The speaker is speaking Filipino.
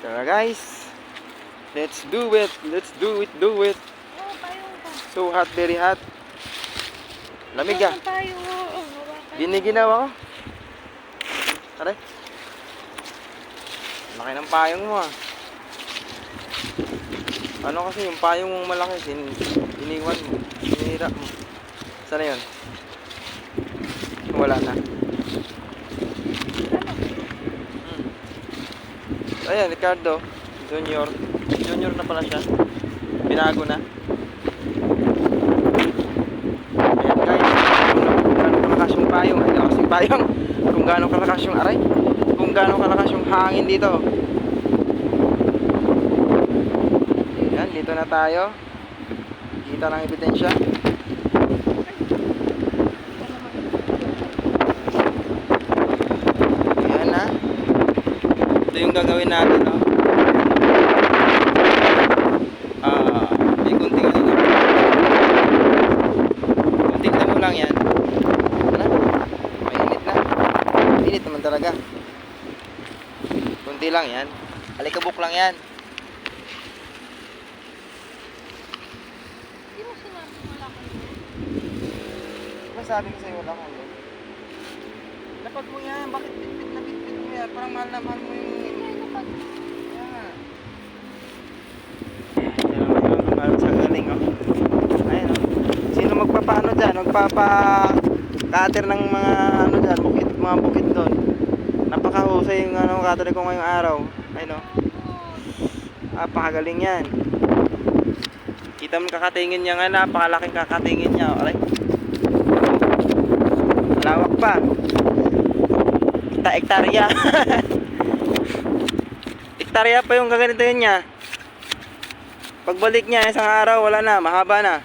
Tara guys. Let's do it. Let's do it. Do it. So hot, very hot. Lamig ah. Oo, hawakan. Giniginaw ako. Tara. Laki ng payong mo ah. Ano kasi yung payong mong malaki, sin iniwan mo, sinira mo. Sana yun? Wala na. Ayan, Ricardo. Junior. Junior na pala siya. Binago na. Ayan guys. Kung gaano kalakas yung payong. Ay, lakas yung payong. Kung gaano kalakas yung aray. Kung gaano kalakas yung hangin dito. Ayan, dito na tayo. Kita ng ebidensya. Ayan na. Ito yung gagawin natin, no? Ah, may kunting ano lang. Kunting damo lang yan. Ano? Mainit na. Mainit naman talaga. Kunti lang yan. Alikabok lang yan. Hindi mo sinabi wala kayo. Diba sabi ko sa'yo wala kang load? Dapat mo yan. Bakit bitbit na bitbit mo yan? Parang mahal na mahal mo yung... Yan. Yan sa galing, oh. Ayan, oh. Sino magpapaano dyan? Magpapa... Cutter ng mga ano dyan, bukit, mga bukit doon. Napakahusay yung ano, cutter ko ngayong araw. Ayun, oh. Napakagaling yan. Kita mo kakatingin niya nga, napakalaking kakatingin niya. Alay. Lawak pa. Kita ektarya. ektarya pa yung gaganito yun niya. Pagbalik niya, isang araw, wala na, mahaba na.